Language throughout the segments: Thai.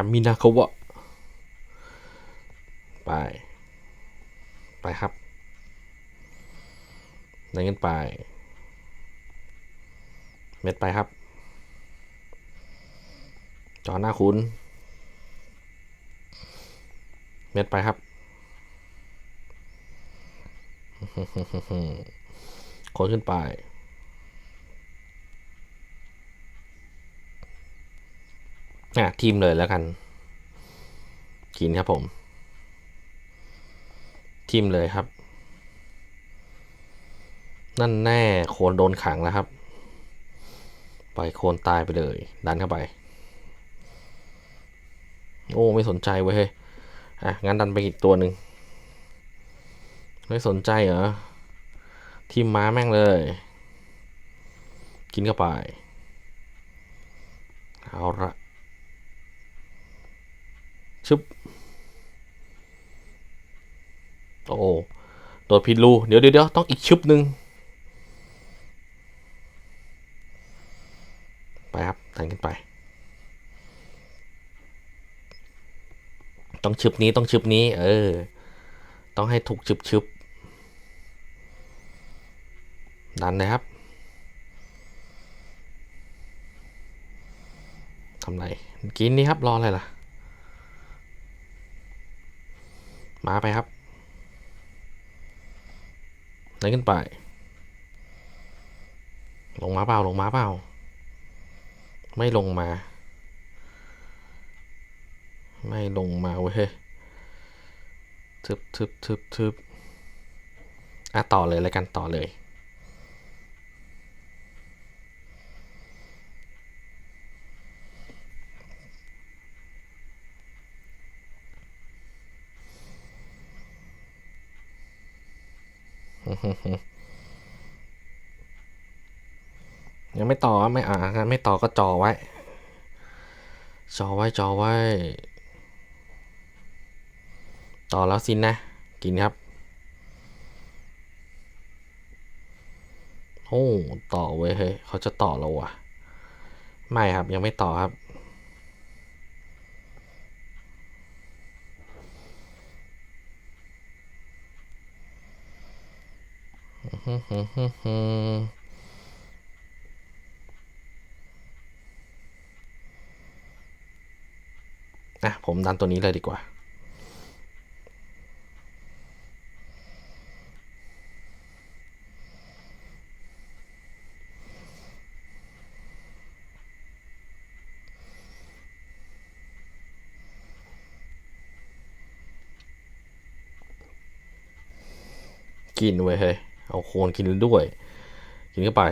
มาครับมินาคาวะไป ไปครับไหนกันไป เม็ดไปครับ จอหน้าคุณเม็ดไปครับ คนขึ้นไป อะทีมเลยแล้วกัน กินครับผม ทีมเลยครับ นั่นแน่โคนโดนขังแล้วครับ ปล่อยโคนตายไปเลย ดันเข้าไป โอ้ไม่สนใจเว้ยเฮ้ยอะงั้นดันไปอีกตัวหนึ่งไม่สนใจเหรอทีมม้าแม่งเลย กินเข้าไป เอาละ ชึบโอ้โดดผิดรูเดี๋ยวเดี๋ยวต้องอีกชึบหนึ่งไปครับทันขึ้นไป ต้องชึบนี้ต้องชึบนี้ เออ ต้องให้ถูกชึบชึบดันเลยครับทำไรกินนี่ครับรออะไรล่ะ มาไปครับไหนขึ้นไป ลงมาเปล่า ลงมาเปล่า ไม่ลงมา ไม่ลงมาเว้ยทึบทึบทึบทึบอะต่อเลยแล้วกันต่อเลย ยังไม่ต่อไม่อ่างั้นไม่ต่อก็จอไว้ จอไว้จอไว้ ต่อแล้วสินนะ กินครับ โอ้ ต่อเว้ยเฮ้ยเขาจะต่อเราวะไม่ครับยังไม่ต่อครับ อะผมดันตัวนี้เลยดีกว่า กินเว้ยเฮ้ย เอาโคนกินด้วย กินเข้าไป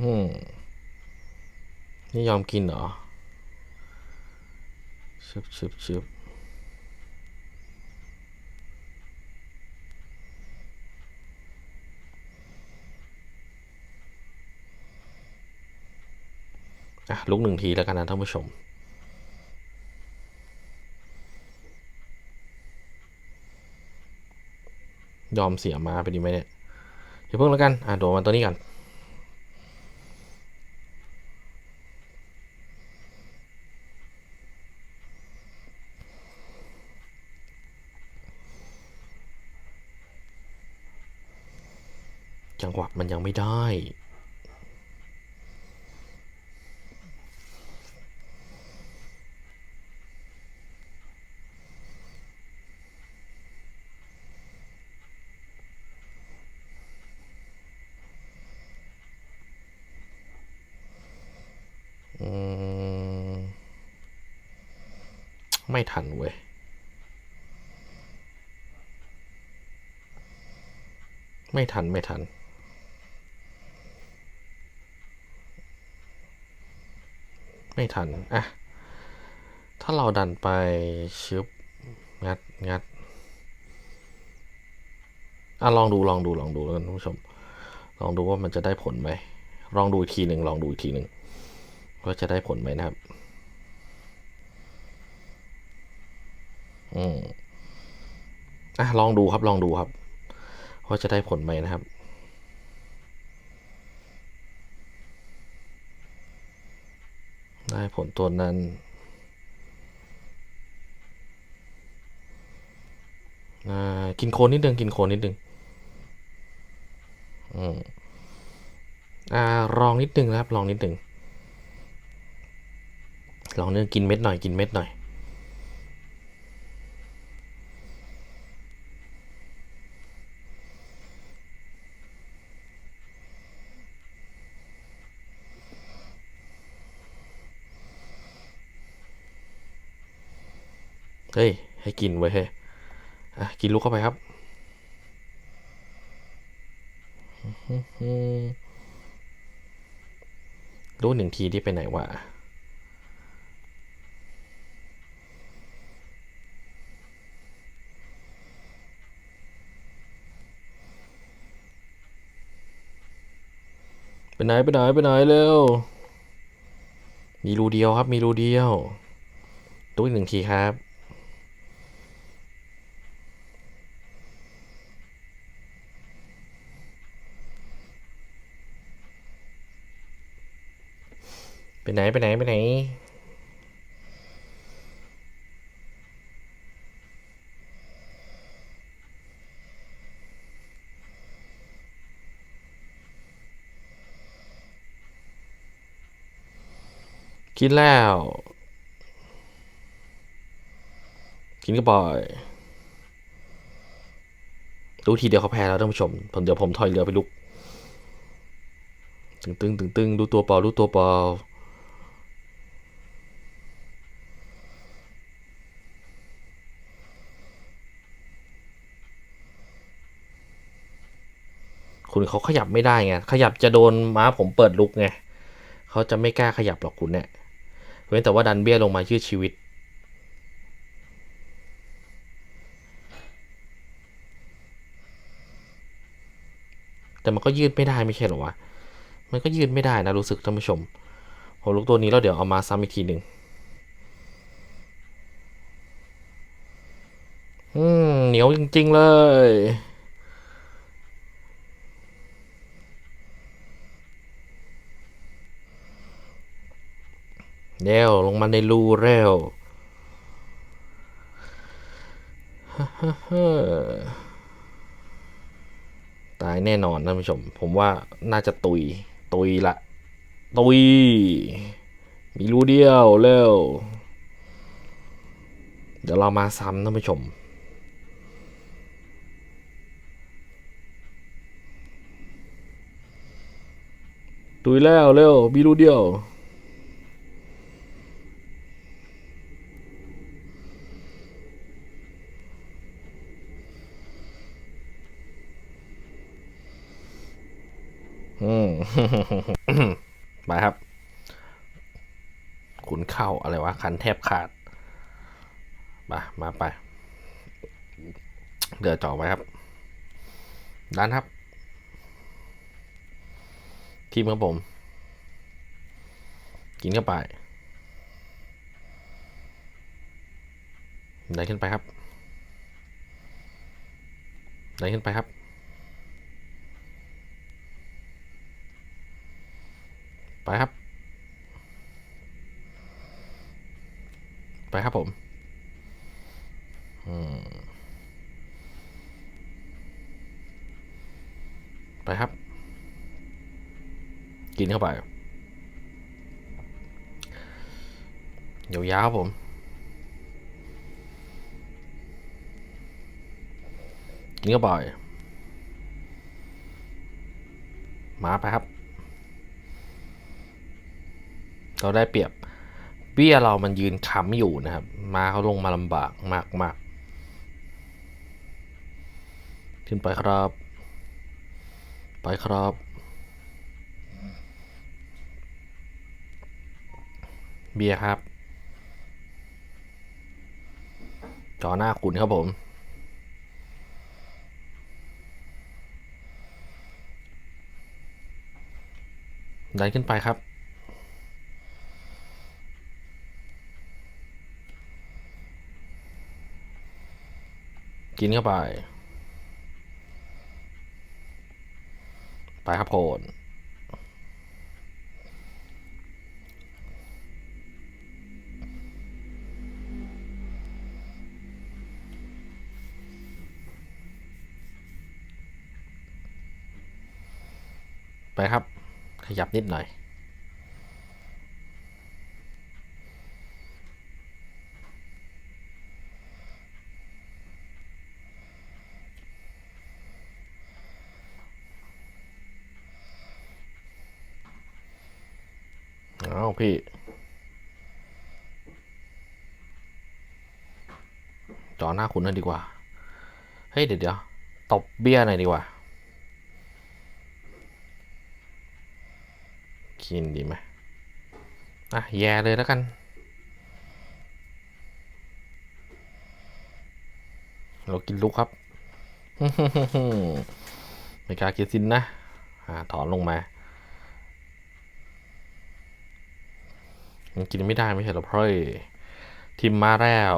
อืม นี่ยอมกินเหรอชึบชึบชึบ อะลุกหนึ่งทีแล้วกันนะท่านผู้ชม ยอมเสียมาไปดีไหมเนี่ยเดี๋ยวเพิ่งแล้วกัน อะโดดมาตัวนี้กันจังหวะมันยังไม่ได้ ไม่ทันเว้ยไม่ทัน ไม่ทัน ไม่ทัน อะ ถ้าเราดันไปชึบงัดงัดอะลองดูลองดูลองดูแล้วกันท่านผู้ชม ลองดูว่ามันจะได้ผลไหมลองดูอีกทีหนึ่งลองดูอีกทีหนึ่งว่าจะได้ผลไหมนะครับ อืมอะลองดูครับลองดูครับว่าจะได้ผลไหมนะครับได้ผลตัวนั้นอ่ากินโคนนิดนึง กินโคนนิดนึงอืมอ่าลองนิดนึงนะครับ ลองนิดนึง ลองเนื้อกินเม็ดหน่อย กินเม็ดหน่อย เฮ้ย ให้กินไว้เฮ้ยอะกินลูกเข้าไปครับรู้หนึ่งทีที่ไปไหนวะไปไหนไปไหนไปไหนเร็ว มีรูเดียวครับ มีรูเดียวดูอีกหนึ่งทีครับ ไปไหนไปไหนไปไหนกินแล้ว กินก็บ่อยดูทีเดียวเขาแพ้แล้วท่านผู้ชมผมเดี๋ยวผมถอยเรือไปลุก ตึงตึงตึงตึงดูตัวเปล่าดูตัวเปล่า คุณเขาขยับไม่ได้ไง ขยับจะโดนม้าผมเปิดลุกไงเขาจะไม่กล้าขยับหรอกคุณเนี่ยเว้นแต่ว่าดันเบี้ยลงมายืดชีวิต แต่มันก็ยืดไม่ได้ไม่ใช่หรอวะ มันก็ยืดไม่ได้นะรู้สึกท่านผู้ชมผมลุกตัวนี้แล้วเดี๋ยวเอามาซ้ำอีกทีหนึ่งอืมเหนียวจริง ๆ เลย เร็วลงมาในรูเร็วตายแน่นอนท่านผู้ชม ผมว่าน่าจะตุย ตุยละ ตุย มีรูเดียวเร็ว เดี๋ยวเรามาซ้ำท่านผู้ชมตุยแล้วเร็วมีรูเดียว อื มไปครับ ขุนเข่าอะไรวะ คันแทบขาด มา มาไป เดือจ่อไว้ครับ ด้านครับทีมครับผม กินเข้าไป ไหนขึ้นไปครับ ไหนขึ้นไปครับ ไปครับ ไปครับผม ไปครับ กินเข้าไป ยาวๆผม กินเข้าไป มาไปครับ เราได้เปรียบเบี้ยเรามันยืนค้ำอยู่นะครับ มาเขาลงมาลำบากมากมากขึ้นไปครับ ไปครับ เบียครับ จอหน้าคุณครับผมดันขึ้นไปครับ กินเข้าไป ไปครับโพนไปครับ ขยับนิดหน่อย เอาพี่ จอ หน้าคุณนั่นดีกว่า เฮ้ย เดี๋ยวเดี๋ยวตบเบี้ยหน่อยดีกว่า กินดีไหมอะ แย่เลยแล้วกัน เรากินลูกครับ ไม่กล้ากินสินนะ อ่า ถอนลงมามันกินไม่ได้ไม่ใช่เหรอพ่อยทิมมาแล้ว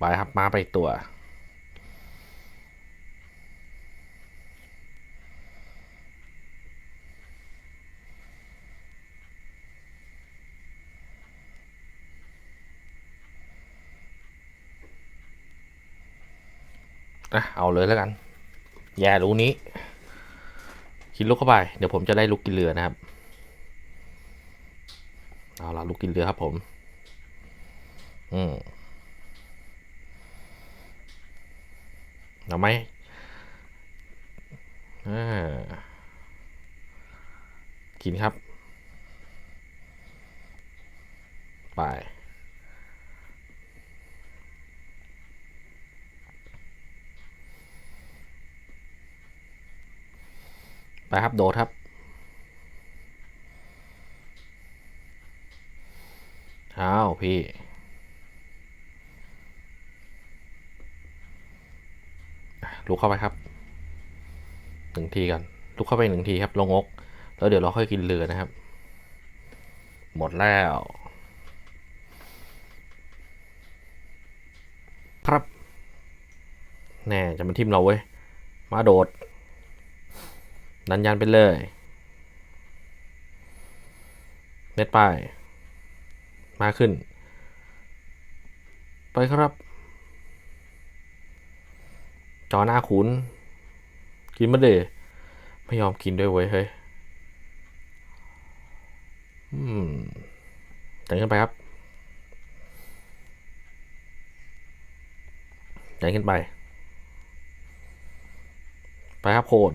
ไปครับมาไปตัว อะ เอาเลยแล้วกัน แย่รู้นี้ กินลูกเข้าไป เดี๋ยวผมจะได้ลูกกินเรือนะครับ เอาละลูกกินเรือครับผม อืม เอาไหมกินครับ ไปไปครับ โดดครับ อ้าว พี่ ลุกเข้าไปครับหนึ่งทีกันลุกเข้าไปหนึ่งทีครับลงอก แล้วเดี๋ยวเราค่อยกินเรือนะครับ หมดแล้ว ครับแน่จะมาทิมเราเว้ย มาโดด ดันยันไปเลยเม็ดไป มาขึ้น ไปครับ จอหน้าขุน กินมาเดไม่ยอมกินด้วยเว้ยเฮ้ยอืมดันขึ้นไปครับดันขึ้นไป ไปครับโคน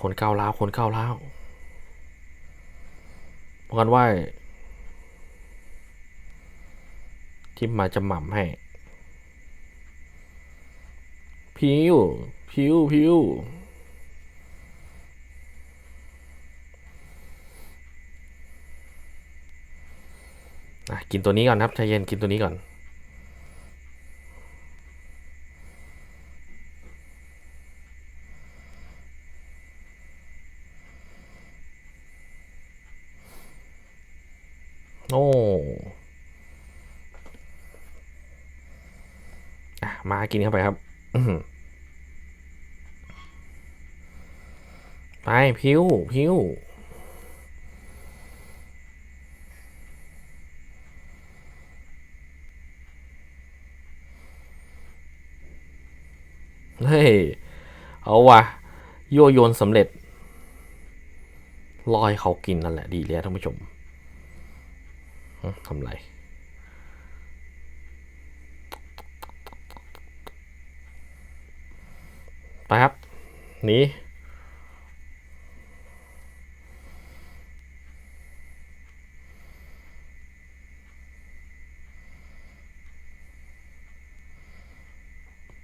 คนเก้าล้าวคนเก้าล้าวพกันว่าที่มาจะหม่ำให้ พิวพิวพิวอะกินตัวนี้ก่อนครับใจเย็นกินตัวนี้ก่อนโอ้อะมากินเข้าไปครับ ไปพิวพิวเฮ้ย เอาวะโยโยนสำเร็จ ลอยเขากินนั่นแหละดีแล้วท่านผู้ชมทำไร ไปครับ หนี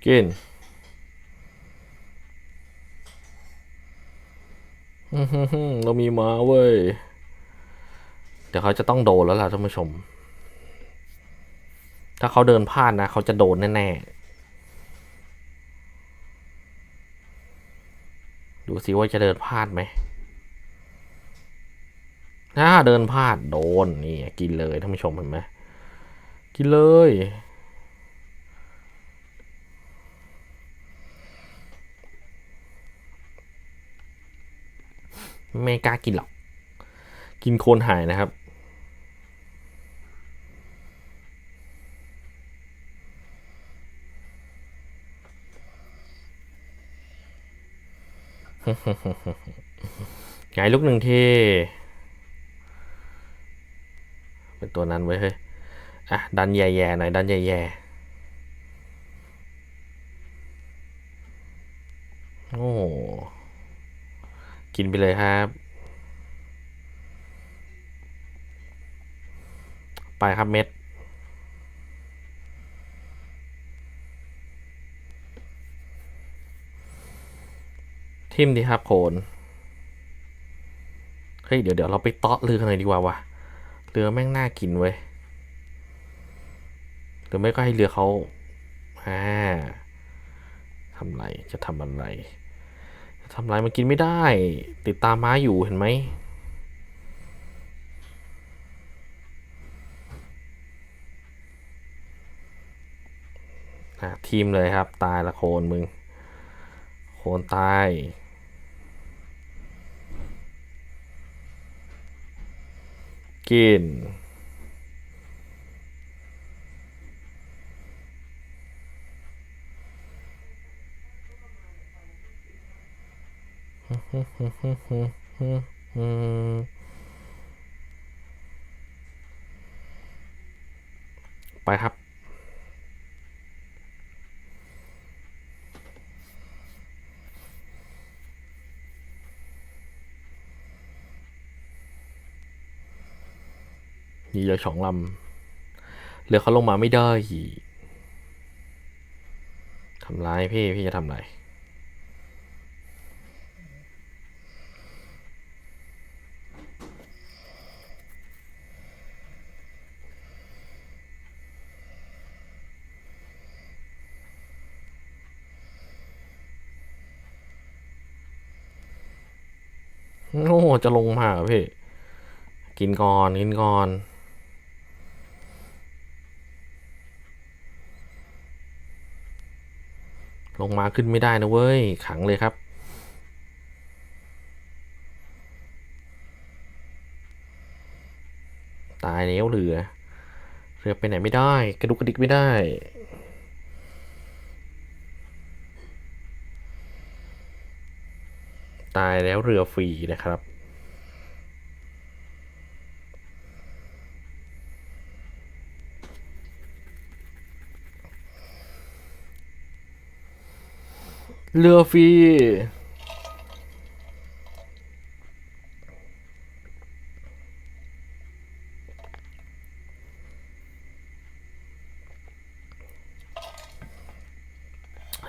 กิน เรามีมาเว้ย เดี๋ยวเขาจะต้องโดนแล้วล่ะท่านผู้ชม ถ้าเขาเดินพลาดนะ เขาจะโดนแน่ ๆ ดูสิว่าจะเดินพลาดไหมถ้าเดินพลาดโดนนี่กินเลยท่านผู้ชมเห็นไหมกินเลยไม่กล้ากินหรอก กินโคนหายนะครับ ไงลูกหนึ่งที เป็นตัวนั้นไว้เฮ้ย อะ ดันแย่ๆหน่อย ดันแย่ๆ โอ้ กินไปเลยครับ ไปครับเม็ด ทิมดีครับโคนเฮ้ยเดี๋ยวเดี๋ยวเราไปเตาะเรือกันหน่อยดีกว่าวะเรือแม่งน่ากินเว้ยหรือไม่ก็ให้เรือเขาอ่าทำไรจะทำอะไรจะทำไรมันกินไม่ได้ ติดตามม้าอยู่เห็นไหมทีมเลยครับ ตายละโคนมึง โคนตาย กินไปครับ เรือสองลำเรือเขาลงมาไม่ได้ทำไรพี่พี่จะทำไรโอ้จะลงมาเหรอพี่ กินก่อน กินก่อน ลงมาขึ้นไม่ได้นะเว้ย ขังเลยครับ ตายแล้วเรือ เรือไปไหนไม่ได้ กระดุกกระดิกไม่ได้ตายแล้วเรือฟรีนะครับ เรือฟรี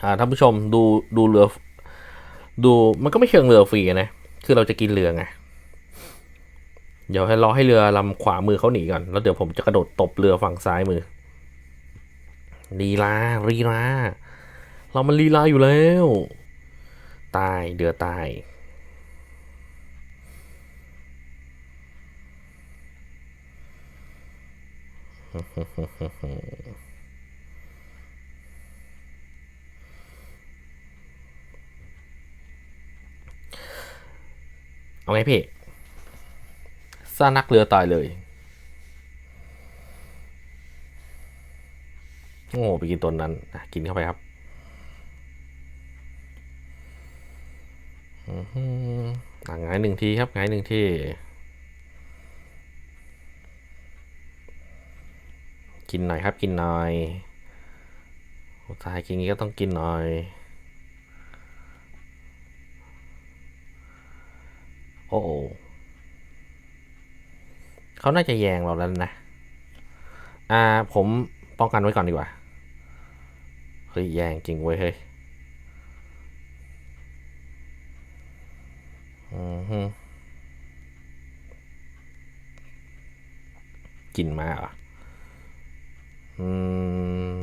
อ่าท่านผู้ชมดูดูเรือ ดูมันก็ไม่เชิงเรือฟรีนะ คือเราจะกินเรือไงเดี๋ยวให้รอให้เรือลำขวามือเขาหนีก่อน แล้วเดี๋ยวผมจะกระโดดตบเรือฝั่งซ้ายมือลีลาลีลา เรามันลีลาอยู่แล้ว ตายเดือตาย เอาไงพี่ซานักเรือตายเลย โอ้ ไปกินตัวนั้น กินเข้าไปครับ อือ หืออะหงายหนึ่งทีครับหงายหนึ่งทีกินหน่อยครับกินหน่อยตายกินงี้ก็ต้องกินหน่อย โอ้โอเขาน่าจะแยงเราแล้วนะ อ่า ผมป้องกันไว้ก่อนดีกว่า เฮ้ย แยงจริงเว้ยเฮ้ย กินมาเหรอ อืม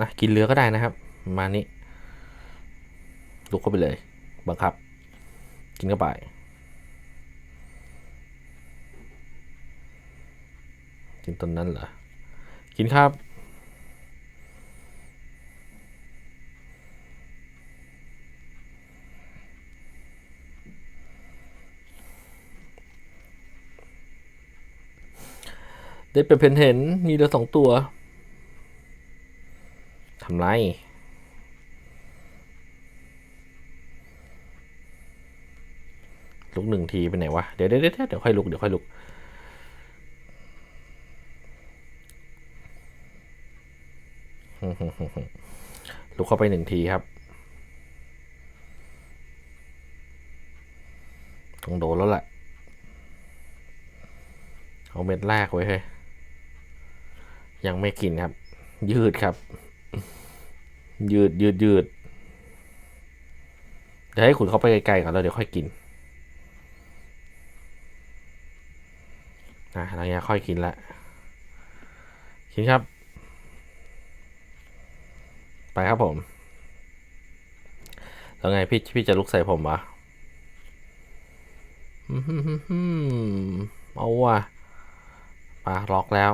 นะกินเรือก็ได้นะครับ มานี้ลุกเข้าไปเลย บังคับ กินเข้าไปกินตอนนั้นเหรอ กินครับ ได้เป็นเพนเห็นมีเรือสองตัวทำไรลุกหนึ่งทีไปไหนวะ เดี๋ยวเดี๋ยวเดี๋ยวค่อยลุกเดี๋ยวค่อยลุกลุกเข้าไปหนึ่งทีครับ ต้องโดนแล้วแหละเอาเม็ดแรกไว้เฮ้ย ยังไม่กินครับ ยืดครับ ยืดยืดยืดเดี๋ยวให้ขุนเข้าไปไกลๆก่อนแล้วเดี๋ยวค่อยกินอะแล้วเนี้ยค่อยกินละกินครับ ไปครับผมแล้วไงพี่พี่จะลุกใส่ผมวะอื้อหือหือหือเอาว่ะปาล็อกแล้ว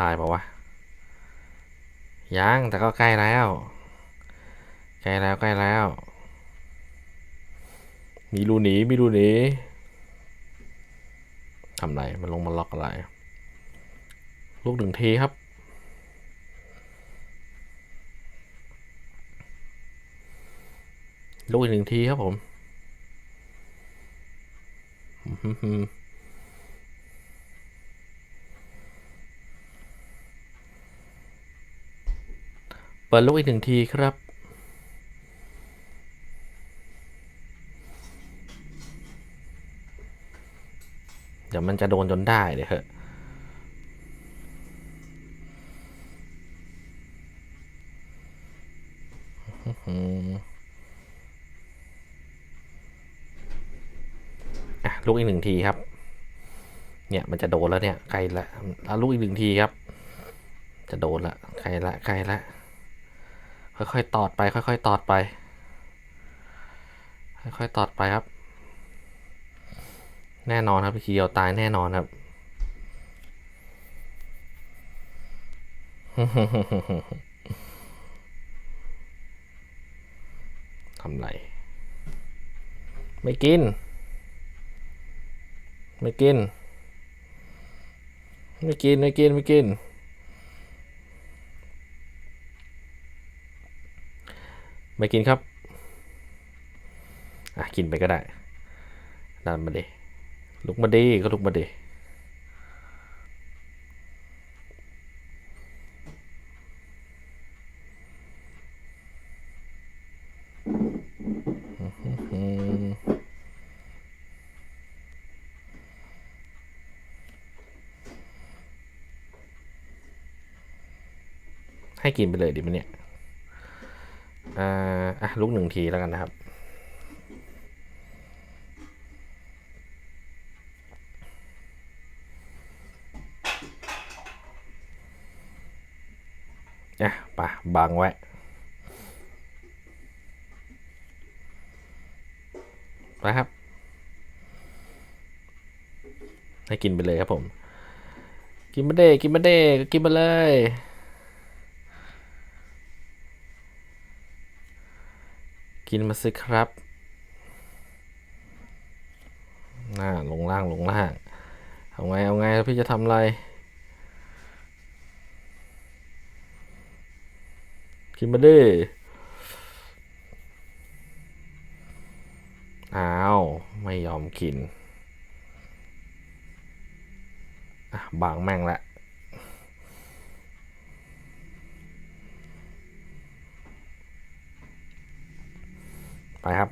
ตายปล่าวะ ยัง แต่ก็ใกล้แล้ว ใกล้แล้วใกล้แล้ว มีรูหนี มีรูหนีทำไร มันลงมาล็อกอะไร ลูกหนึ่งทีครับ ลูกอีกหนึ่งทีครับผม อื้อหือหือเปิดลูกอีกหนึ่งทีครับ เดี๋ยวมันจะโดนจนได้เดี๋ยวเหอะลูกอีกหนึ่งทีครับ เนี่ยมันจะโดนแล้วเนี่ยใกล้ละแล้วลูกอีกหนึ่งทีครับ จะโดนละใกล้ละใกล้ละ ค่อยๆ ตอดไป ค่อยๆ ตอดไป ค่อยๆ ตอดไปครับ แน่นอนครับทีเดียวตายแน่นอนครับทำไร ไม่กิน ไม่กิน ไม่กิน ไม่กิน ไม่กิน ไม่กินครับ อะ กินไปก็ได้ดันมาดิลุกมาดีก็ลุกมาดีให้กินไปเลยดิมันเนี่ย ลุกหนึ่งทีแล้วกันนะครับ อะไปะบังไว้ไปครับ ให้กินไปเลยครับผม กินมาเด้กินมาเด้ก็กินมาเลย กินมาสิครับน่าลงล่างลงล่าง เอาไง เอาไงพี่จะทำอะไร กินมาดิอ้าว ไม่ยอมกิน อะ บางแม่งละ ไปครับ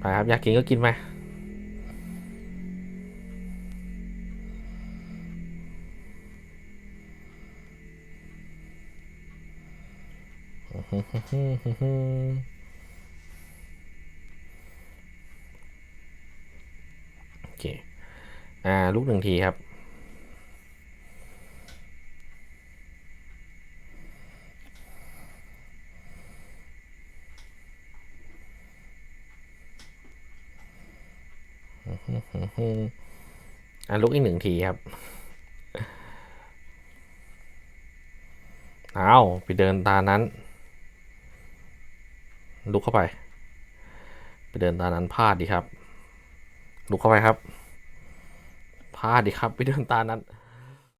ไปครับ อยากกินก็กินไปโอเค อ่า ลูกหนึ่งทีครับ อ่า ลุกอีกหนึ่งทีครับ เอาไปเดินตานั้น ลุกเข้าไป ไปเดินตานั้นพลาดดีครับ ลุกเข้าไปครับพลาดดีครับ ไปเดินตานั้น